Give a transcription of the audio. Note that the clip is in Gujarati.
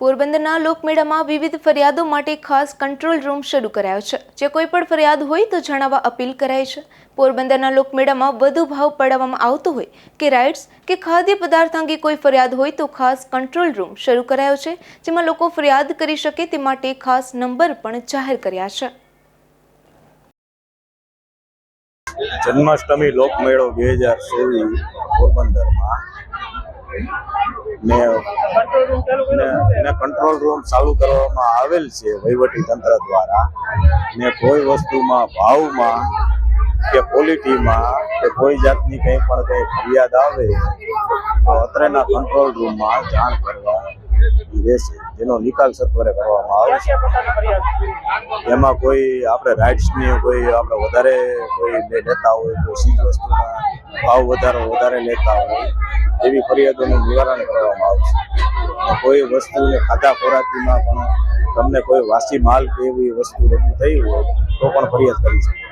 પોરબંદરના લોકમેળામાં વિવિધ ફરિયાદો માટે ખાસ કંટ્રોલ રૂમ શરૂ કરાયો છે. જે કોઈ પણ ફરિયાદ હોય તો જણાવવા અપીલ કરાય છે. પોરબંદરના લોકમેળામાં વધુ ભાવ પડાવવામાં આવતો હોય કે રાઇડ્સ કે ખાદ્ય પદાર્થ અંગે કોઈ ફરિયાદ હોય તો ખાસ કંટ્રોલ રૂમ શરૂ કરાયો છે, જેમાં લોકો ફરિયાદ કરી શકે તે માટે ખાસ નંબર પણ જાહેર કર્યા છે. જન્માષ્ટમી લોકમેળો બે હજાર ચોવીસ પોરબંદરમાં ને ને કંટ્રોલ રૂમ ચાલુ કરવામાં આવેલ છે વહીવટી તંત્ર દ્વારા. ને કોઈ વસ્તુમાં ભાવમાં કે ક્વોલિટીમાં કે કોઈ જાતની કંઈ પણ કંઈ ફરિયાદ આવે, તો અત્રેના કંટ્રોલ રૂમમાં જાણ કરવા રહેશે. જેનો નિકાલ સત્વરે કરવામાં આવશે એમાં કોઈ આપણે રાઇટ્સની કોઈ આપણે વધારે કોઈ લેતા હોય કોઈ ચીજ વસ્તુના ભાવ વધારે વધારે લેતા હોય, એવી ફરિયાદોનું નિવારણ કરવામાં આવશે. કોઈ વસ્તુને ખાધા ખોરાકીમાં પણ તમને કોઈ વાસી માલ કે એવી વસ્તુ રજૂ થઈ હોય તો પણ ફરિયાદ કરી શકે.